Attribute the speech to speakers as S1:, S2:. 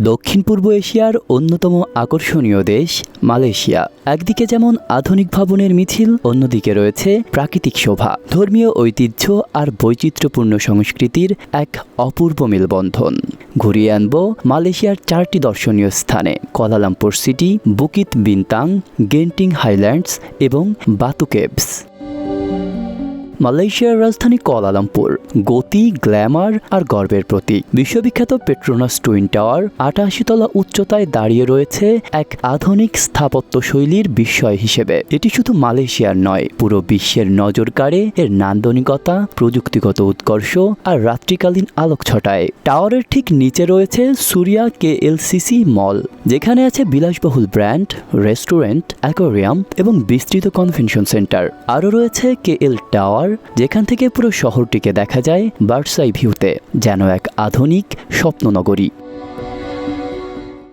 S1: দক্ষিণ পূর্ব এশিয়ার অন্যতম আকর্ষণীয় দেশ, মালয়েশিয়া। একদিকে যেমন আধুনিক ভবনের মিছিল, অন্যদিকে রয়েছে প্রাকৃতিক শোভা। ধর্মীয় ঐতিহ্য আর বৈচিত্র্যপূর্ণ সংস্কৃতির এক অপূর্ব মেলবন্ধন। ঘুরিয়ে আনব মালয়েশিয়ার চারটি দর্শনীয় স্থানে। Kuala Lumpur city, Bukit Bintang, Genting Highlands এবং বাতু কেভস। মালয়েশিয়ার রাজধানী কুয়ালালামপুর। গতি, গ্ল্যামার আর গর্বের প্রতীক। বিশ্ববিখ্যাত পেট্রোনাস টুইন টাওয়ার আটাশি তলা উচ্চতায় দাঁড়িয়ে রয়েছে এক আধুনিক স্থাপত্য শৈলীর বিস্ময় হিসেবে। এটি শুধু মালয়েশিয়ার নয়, পুরো বিশ্বের নজর কাড়ে এর নান্দনিকতা, প্রযুক্তিগত উৎকর্ষ আর রাত্রিকালীন আলোক ছটায়। টাওয়ারের ঠিক নিচে রয়েছে সুরিয়া কে এলসিসি মল, যেখানে আছে বিলাসবহুল ব্র্যান্ড, রেস্টুরেন্ট, অ্যাকোরিয়াম এবং বিস্তৃত কনভেনশন সেন্টার। আরও রয়েছে কে এল টাওয়ার যেখান থেকে পুরো শহরটিকে দেখা যায় বার্সাই ভিউতে যেন এক আধুনিক স্বপ্ননগরী।